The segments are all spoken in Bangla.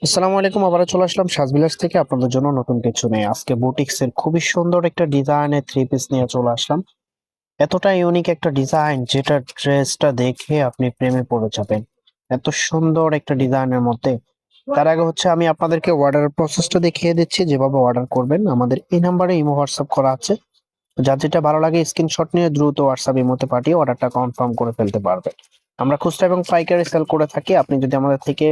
আসসালামু আলাইকুম আবার চলে আসলাম সাজবিলাস থেকে আপনাদের জন্য নতুন কিছু নেই আজকে বুটিক্স এর খুবই সুন্দর একটা ডিজাইনের থ্রি পিস নিয়ে চলে আসলাম। এতটা ইউনিক একটা ডিজাইন যেটা ড্রেসটা দেখে আপনি প্রেমে পড়ে যাবেন। এত সুন্দর একটা ডিজাইনের মধ্যে। তার আগে হচ্ছে আমি আপনাদেরকে অর্ডার প্রসেসটা দেখিয়ে দিচ্ছি। যেভাবে অর্ডার করবেন, আমাদের এই নাম্বারে ইমো হোয়াটসঅ্যাপ করা আছে। যার যেটা ভালো লাগে স্ক্রিনশট নিয়ে দ্রুত হোয়াটসঅ্যাপ ইমোতে পাঠিয়ে অর্ডারটা কনফার্ম করে ফেলতে পারবেন। আমরা খুচরা এবং পাইকারি সেল করে থাকি। আপনি যদি আমাদের থেকে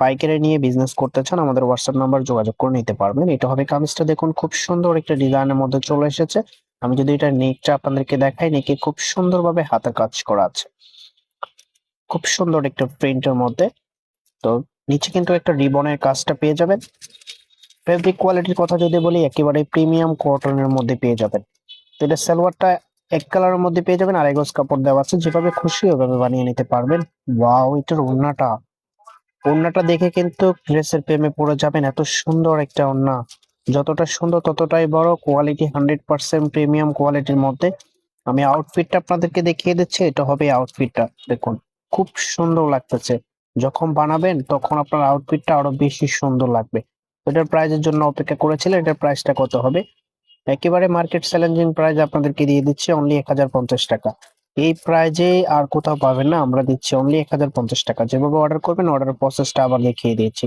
পাইকারি নিয়ে বিজনেস করতে চান, আমাদের হোয়াটসঅ্যাপ নাম্বার যোগাযোগ করে নিতে পারবেন। এটা হবে কামিজটা। দেখুন, খুব সুন্দর একটা ডিজাইনের মধ্যে চলে এসেছে। আমি যদি এটা নেকটা আপনাদেরকে দেখাই, নেকে খুব সুন্দরভাবে হাতে কাজ করা আছে। খুব সুন্দর একটা প্রিন্টের মধ্যে। তো নিচে কিন্তু একটা রিবনের কাজটা পেয়ে যাবেন। ফেব্রিক কোয়ালিটির কথা যদি বলি, একেবারে প্রিমিয়াম কটনের মধ্যে পেয়ে যাবেন। তো এটা সালোয়ারটা এক কালারের মধ্যে পেয়ে যাবেন। আর গজ কাপড় দেওয়া আছে। যেভাবে খুশি ওভাবে বানিয়ে নিতে পারবেন। ওয়াও এটার ওড়নাটা। ওড়নাটা দেখে কিন্তু ড্রেসের প্রেমে পড়ে যাবেন। এত সুন্দর একটা ওড়না। যতটা সুন্দর, ততটাই বড়। কোয়ালিটি হান্ড্রেড পার্সেন্ট প্রিমিয়াম কোয়ালিটির মধ্যে। আমি আউটফিটটা আপনাদেরকে দেখিয়ে দিচ্ছি। এটা হবে আউটফিটটা দেখুন, খুব সুন্দর লাগতেছে। যখন বানাবেন, তখন আপনার আউটফিটটা আরও বেশি সুন্দর লাগবে। এটার প্রাইজের জন্য অপেক্ষা করেছিলেন এটার প্রাইসটা কত হবে? একেবারে মার্কেট চ্যালেঞ্জিং প্রাইস আপনাদেরকে দিয়ে দিচ্ছি। অনলি এক হাজার পঞ্চাশ টাকা। এই প্রাইজে আর কোথাও পাবেন না। আমরা দিচ্ছি অনলি এক হাজার পঞ্চাশ টাকা। যেভাবে অর্ডার করবেন অর্ডার প্রসেসটা আবার দেখিয়ে দিয়েছি।